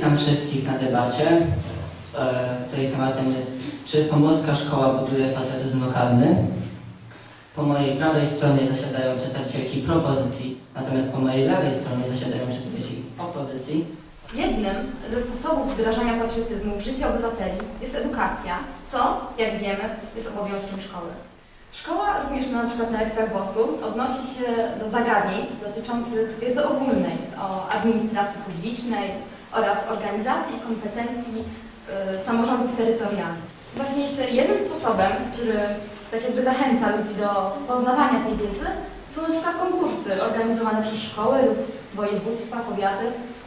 Witam wszystkich na debacie, e, której tematem jest czy pomorska szkoła buduje patriotyzm lokalny. Po mojej prawej stronie zasiadają przedstawicielki propozycji, natomiast po mojej lewej stronie zasiadają przedstawicielki opozycji. Jednym ze sposobów wdrażania patriotyzmu w życie obywateli jest edukacja, co, jak wiemy, jest obowiązkiem szkoły. Szkoła również na przykład na lekcjach WOS-u odnosi się do zagadnień dotyczących wiedzy ogólnej o administracji publicznej oraz organizacji i kompetencji y, samorządów terytorialnych. Właśnie jeszcze jednym sposobem, który tak jakby zachęca ludzi do poznawania tej wiedzy, są na przykład konkursy organizowane przez szkoły lub województwa, powiaty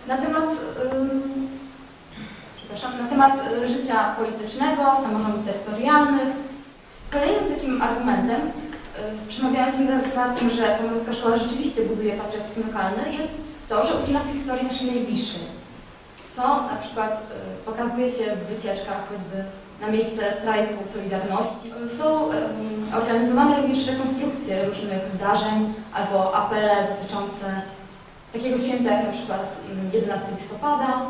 na temat, na temat y, życia politycznego, samorządów terytorialnych. Kolejnym takim argumentem y, przemawiającym za, za tym, że Pomorska Szkoła rzeczywiście buduje patriotyzm lokalny jest to, że uczy nas historii naszej najbliższej. Co na przykład y, pokazuje się w wycieczkach choćby na miejsce strajku Solidarności. Są organizowane również rekonstrukcje różnych zdarzeń albo apele dotyczące takiego święta jak na przykład mm, 11 listopada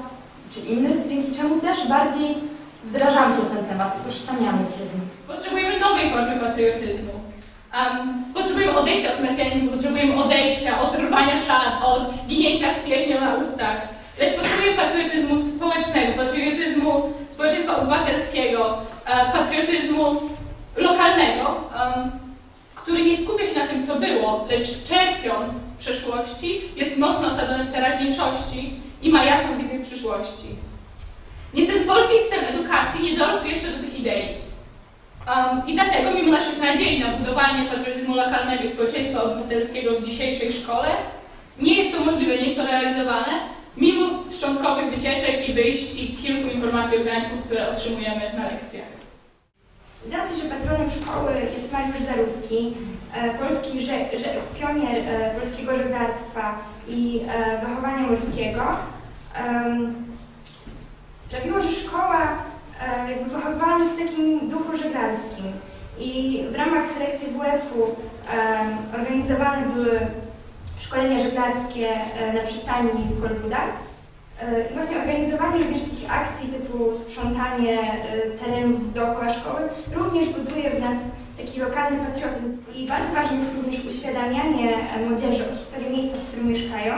czy innych, dzięki czemu też bardziej wdrażamy się w ten temat, utożsamiamy się z nim. Potrzebujemy nowej formy patriotyzmu. Um, potrzebujemy odejścia od mechanizmu, potrzebujemy odejścia od rwania szat, od ginięcia z na ustach. Lecz potrzebujemy patriotyzmu społecznego, patriotyzmu społeczeństwa obywatelskiego, e, patriotyzmu lokalnego, który nie skupia się na tym, co było, lecz czerpiąc z przeszłości, jest mocno osadzony w teraźniejszości i ma jasną wizję przyszłości. Niestety polski system edukacji nie dorósł jeszcze do tych idei. Um, I dlatego, mimo naszych nadziei na budowanie patriotyzmu lokalnego i społeczeństwa obywatelskiego w dzisiejszej szkole, nie jest to możliwe, nie jest to realizowane, mimo szczątkowych wycieczek i wyjść i kilku informacji o Gdańsku, które otrzymujemy na lekcjach. Z racji, że patronem szkoły jest Mariusz Zaruski, e, polski że, że, pionier e, polskiego żeglarstwa i e, wychowania morskiego, sprawiło, że szkoła jakby wychowywała nas w takim duchu żeglarskim. I w ramach selekcji WF-u organizowane były szkolenia żeglarskie e, na przystani w Kolbudach. E, właśnie organizowanie również takich akcji typu sprzątanie e, terenów dookoła szkoły również buduje w nas taki lokalny patriotyzm. I bardzo ważne jest również uświadamianie młodzieży o historii miejsca, w którym mieszkają.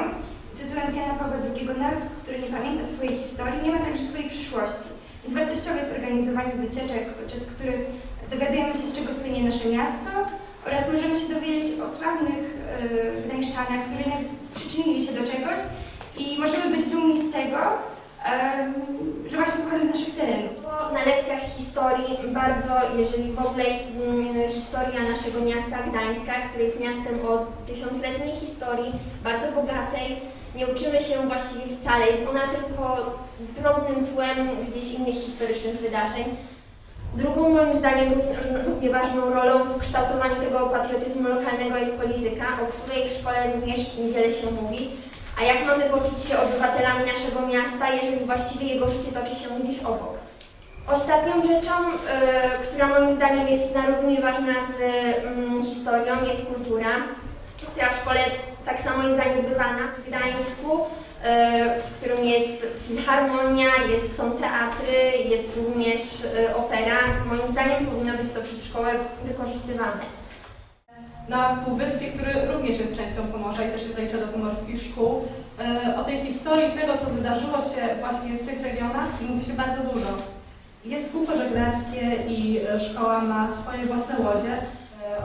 Cytując Jana Pawła II, naród, który nie pamięta swojej historii, nie ma także swojej przyszłości. Więc wartościowe jest organizowanie wycieczek, podczas których dowiadujemy się, z czego słynie nasze miasto oraz możemy się dowiedzieć o sławnych e, gdańszczanach, którzy przyczynili się do czegoś i możemy być dumni z tego, że właśnie pochodzą z naszych terenów. Na lekcjach historii bardzo, jeżeli w ogóle mm, historia naszego miasta Gdańska, które jest miastem o tysiącletniej historii, bardzo bogatej, nie uczymy się właściwie wcale. Jest ona tylko drobnym tłem gdzieś innych historycznych wydarzeń. Drugą moim zdaniem równie- ważną rolą w kształtowaniu tego patriotyzmu lokalnego jest polityka, o której w szkole również niewiele się mówi. A jak mamy poczuć się obywatelami naszego miasta, jeżeli właściwie jego życie toczy się gdzieś obok? Ostatnią rzeczą, e, która moim zdaniem jest na równie ważna z mm, historią, jest kultura, która w szkole tak samo jest zaniedbywana. W Gdańsku, w którym jest filharmonia, jest, są teatry, jest również e, opera, moim zdaniem powinno być to przez szkołę wykorzystywane. na Półwyspie, który również jest częścią Pomorza i też się zalicza do pomorskich szkół. E, O tej historii tego, co wydarzyło się właśnie w tych regionach mówi się bardzo dużo. Jest kółko żeglarskie i e, szkoła ma swoje własne łodzie.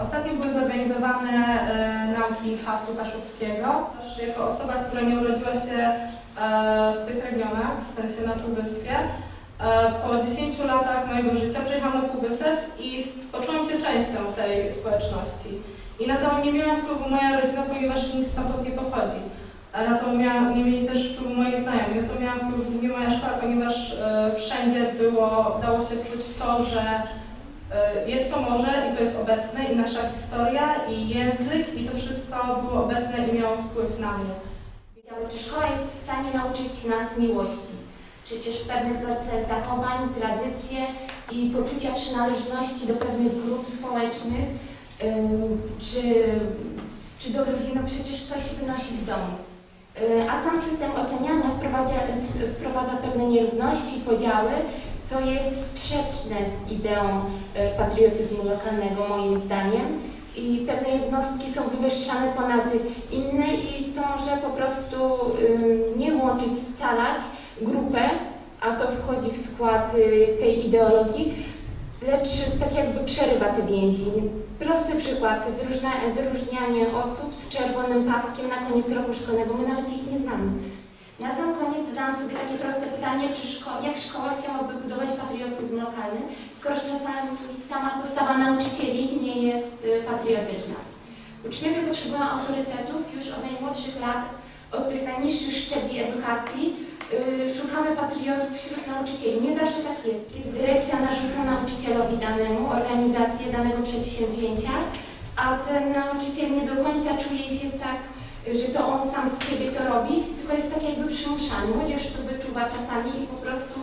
Ostatnio były zorganizowane e, nauki haftu kaszubskiego. Jako osoba, która nie urodziła się e, w tych regionach, w sensie na Półwyspie, E, Po 10 latach mojego życia przyjechałam na Półwysep i poczułam się częścią tej społeczności. I na to nie miała wpływu moja rodzina, ponieważ nikt stamtąd nie pochodzi. Na to miała, nie mieli też wpływu moi znajomi. Na to miała wpływ nie moja szkoła, ponieważ wszędzie było, dało się czuć to, że jest to morze i to jest obecne i nasza historia i język i to wszystko było obecne i miało wpływ na mnie. Czy szkoła jest w stanie nauczyć nas miłości, przecież pewne wzorce zachowań, tradycje i poczucia przynależności do pewnych grup społecznych, czy, czy do rodziny, przecież to się wynosi z domu. Y, A sam system oceniania wprowadza, wprowadza pewne nierówności, podziały, co jest sprzeczne z ideą y, patriotyzmu lokalnego moim zdaniem. I pewne jednostki są wywyższane ponad inne i to może po prostu nie łączyć, scalać grupę, a to wchodzi w skład y, tej ideologii, lecz tak jakby przerywa te więzi. Prosty przykład, wyróżnia, wyróżnianie osób z czerwonym paskiem na koniec roku szkolnego, my nawet ich nie znamy. Na sam koniec zadałam sobie takie proste pytanie, czy szko jak szkoła chciałaby budować patriotyzm lokalny, skoro czasami sama postawa nauczycieli nie jest y, patriotyczna. Uczniowie potrzebują autorytetów już od najmłodszych lat, od tych najniższych szczebli edukacji. Yy, szukamy patriotów wśród nauczycieli. Nie zawsze tak jest. Kiedy dyrekcja narzuca nauczycielowi danemu organizację danego przedsięwzięcia, a ten nauczyciel nie do końca czuje się tak, y, że to on sam z siebie to tylko jest tak jakby przymuszany. Młodzież to wyczuwa czasami i po prostu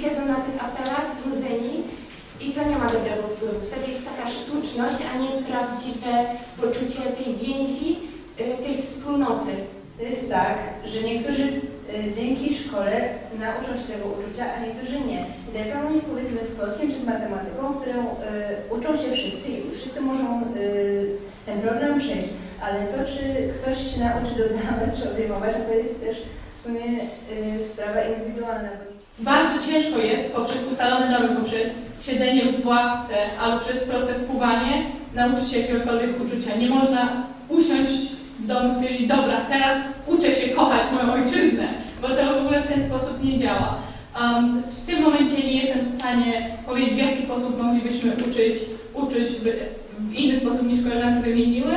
siedzą na tych apelach znudzeni i to nie ma dobrego wpływu. Wtedy jest taka sztuczność, a nie prawdziwe poczucie tej więzi, y, tej wspólnoty. To jest tak, że niektórzy y, dzięki szkole nauczą się tego uczucia, a niektórzy nie. I tak samo jest powiedzmy z polskim czy z matematyką, którą y, uczą się wszyscy i wszyscy możą y, ten program przejść. Ale to, czy ktoś się nauczy dodawać czy odejmować, to jest też w sumie y, sprawa indywidualna. Bardzo ciężko jest poprzez ustalony nowy poprzez siedzenie w ławce albo przez proste wpływanie nauczyć się jakiegokolwiek uczucia. Nie można usiąść w domu i stwierdzić, dobra, teraz uczę się kochać moją ojczyznę, bo to w ogóle w ten sposób nie działa. Um, w tym momencie nie jestem w stanie powiedzieć, w jaki sposób moglibyśmy uczyć, uczyć w, w inny sposób niż koleżanki wymieniły.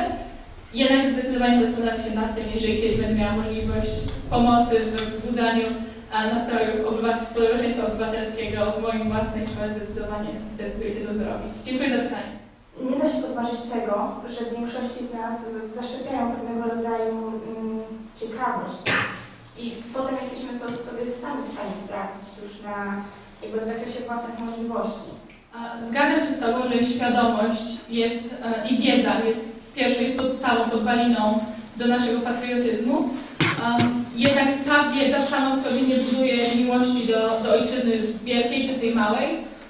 Jednak zdecydowanie zastanawiam się nad tym, jeżeli kiedyś będę miała możliwość pomocy w wzbudzaniu nastrojów obywatel- społeczeństwa obywatelskiego w moim własnej szkole zdecydowanie zdecyduję się to zrobić. Dziękuję za pytanie. Nie da się podważyć tego, że w większości z nas zaszczepiają pewnego rodzaju mm, ciekawość i potem jesteśmy to sobie sami w stanie sprawdzić już na jakby w zakresie własnych możliwości. Zgadzam się z Tobą, że świadomość jest e, i wiedza jest pierwszą, jest podstawą, podwaliną do naszego patriotyzmu. Um, jednak ta wiedza sama w sobie nie buduje miłości do, do ojczyzny wielkiej czy tej małej,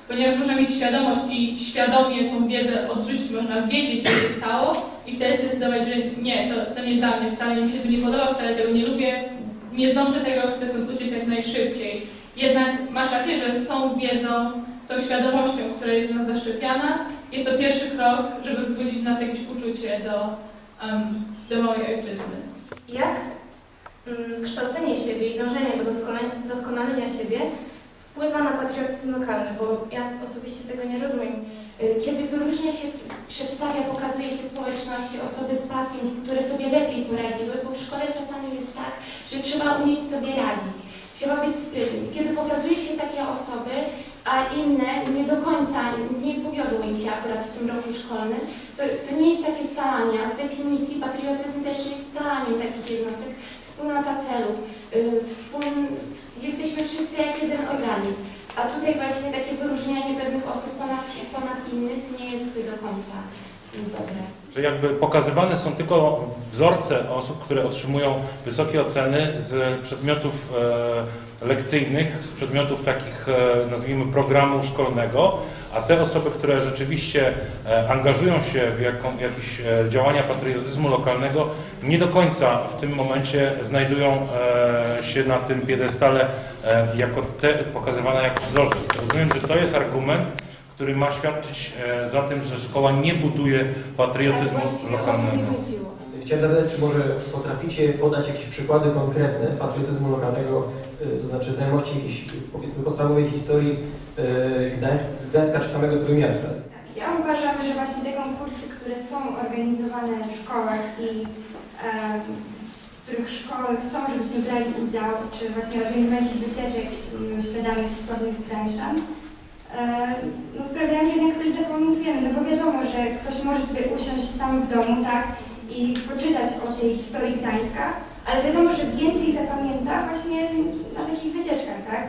ponieważ można mieć świadomość i świadomie tą wiedzę odrzucić, można wiedzieć, co się stało i wtedy zdecydować, że nie, to, to nie dla mnie, wcale mi się to nie podoba, wcale tego nie lubię, nie znoszę tego, chcę stąd uciec jak najszybciej. Jednak masz rację, że z tą wiedzą, z tą świadomością, która jest w nas zaszczepiana, jest to pierwszy krok, żeby wzbudzić nas jakieś uczucie do, um, do małej ojczyzny. Jak mm, kształcenie siebie i dążenie do doskonale- doskonalenia siebie wpływa na patriotyzm lokalny, bo ja osobiście tego nie rozumiem. Y, Kiedy wyróżnia się, przedstawia, pokazuje się społeczności osoby z pasjem, które sobie lepiej poradziły, bo w szkole czasami jest tak, że trzeba umieć sobie radzić, trzeba być sprytnym. Kiedy pokazuje się takie osoby, a inne nie do końca, nie powiodło im się akurat w tym roku szkolnym, to, to nie jest takie scalanie, a z definicji patriotyzm też jest scalaniem takich jednostek, wspólnota celów, y, wspóln, jesteśmy wszyscy jak jeden organizm. A tutaj właśnie takie wyróżnianie pewnych osób ponad, ponad innych nie jest do końca. Że jakby pokazywane są tylko wzorce osób, które otrzymują wysokie oceny z przedmiotów e, lekcyjnych, z przedmiotów takich, e, nazwijmy, programu szkolnego, a te osoby, które rzeczywiście e, angażują się w jaką, jakieś działania patriotyzmu lokalnego, nie do końca w tym momencie znajdują się na tym piedestale jako te pokazywane jako wzorzec. Rozumiem, że to jest argument, który ma świadczyć e, za tym, że szkoła nie buduje patriotyzmu Tak, właściwie o to lokalnego. chodziło. Chciałem zapytać, czy może potraficie podać jakieś przykłady konkretne patriotyzmu lokalnego, y, to znaczy znajomości jakiejś, powiedzmy, podstawowej historii y, Gdańsk, z Gdańska czy samego Trójmiasta? Ja uważam, że właśnie te konkursy, które są organizowane w szkołach i em, w których szkoły chcą, żebyśmy brali udział, czy właśnie organizowanie jakichś wycieczek um, śladami wschodnich Gdańszczan, e, no sprawiają, że jednak coś zapamiętujemy, no bo wiadomo, że ktoś może sobie usiąść sam w domu, tak, i poczytać o tej historii Gdańska, ale wiadomo, że więcej zapamięta właśnie na takich wycieczkach, tak?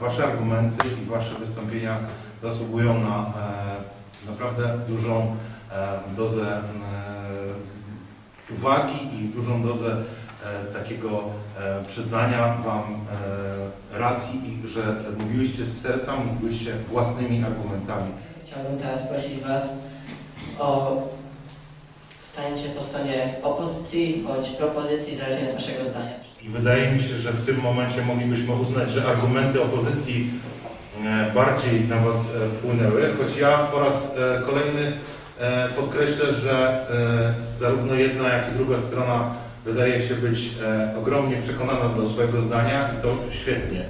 Wasze argumenty i Wasze wystąpienia zasługują na e, naprawdę dużą e, dozę e, uwagi i dużą dozę e, takiego e, przyznania Wam e, racji i że mówiłyście z serca, mówiłyście własnymi argumentami. Chciałbym teraz prosić Was o staniecie po stronie opozycji bądź propozycji, zależnie od Waszego zdania. I wydaje mi się, że w tym momencie moglibyśmy uznać, że argumenty opozycji e, bardziej na Was e, wpłynęły, choć ja po raz e, kolejny e, podkreślę, że e, zarówno jedna, jak i druga strona wydaje się być e, ogromnie przekonana do swojego zdania i to świetnie.